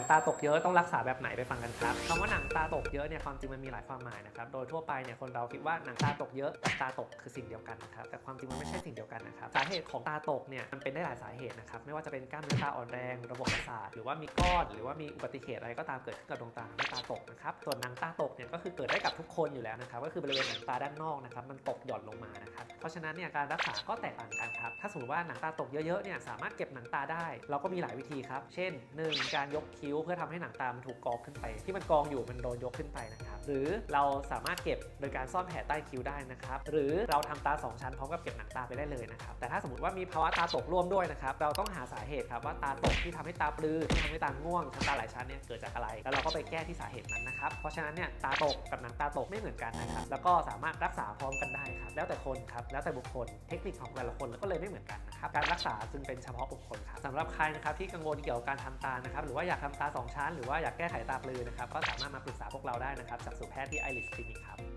งตาตกเยอะต้องรักษาแบบไหนไปฟังกันครับคำว่าหนังตาตกเยอะเนี่ยความจริงมันมีหลายความหมายนะครับ โดยทั่วไปเนี่ยคนเราคิดว่าหนังตาตกเยอะกับตาตกคือสิ่งเดียวกันนะครับ แต่ความจริงมันไม่ใช่สิ่งเดียวกันนะครับ สาเหตุของตาตกเนี่ยมันเป็นได้หลายสาเหตุนะครับ ไม่ว่าจะเป็นกล้ามเนื้อตาอ่อนแรง ระบบประสาท หรือว่ามีก้อน หรือว่ามีอุบัติเหตุอะไรก็ตามเกิดขึ้นกับดวงตาทำให้ตาตกนะครับ ส่วนหนังตาตกเนี่ยก็คือเกิดได้กับทุกคนอยู่แล้วนะครับ ก็คือบริเวณหนังตาด้านนอกนะครับมันตกหย่อนลงมา เพราะฉะนั้นเนี่ยการรักษาก็แตกต่างกันครับ ถ้าสมมติว่าหนังตาตกเยอะๆเนี่ยสามารถเก็บหนังตาได้ เราก็มีหลายวิธีครับ เช่น 1 การยกคิ้วเพื่อทำให้หนังตามันถูกกองขึ้นไป ที่มันกองอยู่มันโดนยกขึ้นไปนะครับ หรือเราสามารถเก็บโดยการซ่อนแผลใต้คิ้วได้นะครับ หรือเราทำตา 2 ชั้นพร้อมกับเก็บหนังตาไปได้เลยนะครับ แต่ถ้าสมมติว่ามีภาวะตาตกร่วมด้วยนะครับ เราต้องหาสาเหตุครับว่าตาตกที่ทำให้ตาปลือที่ทำให้ตาง่วงชั้นตาหลายชั้นเนี่ยเกิดจากอะไร แล้วเราก็ไปแก้ที่สาเหตุนั้นนะครับ เพราะฉะนั้นเนี่ยตาตกกับหนังตาตกไม่เหมือนกันนะครับ แล้วก็สามารถรักษาพร้อมกันได้ครับ แล้วแต่คนครับแล้วแต่บุคคลเทคนิคของแต่ละคนก็เลยไม่เหมือนกันนะครับการรักษาจึงเป็นเฉพาะบุคคลครับสำหรับใครนะครับที่กังวลเกี่ยวกับการทำตานะครับหรือว่าอยากทำตาสองชั้น หรือว่าอยากแก้ไขตาปลือนะครับก็สามารถมาปรึกษาพวกเราได้นะครับจากสูแพทย์ที่ไอริสคลินิกครับ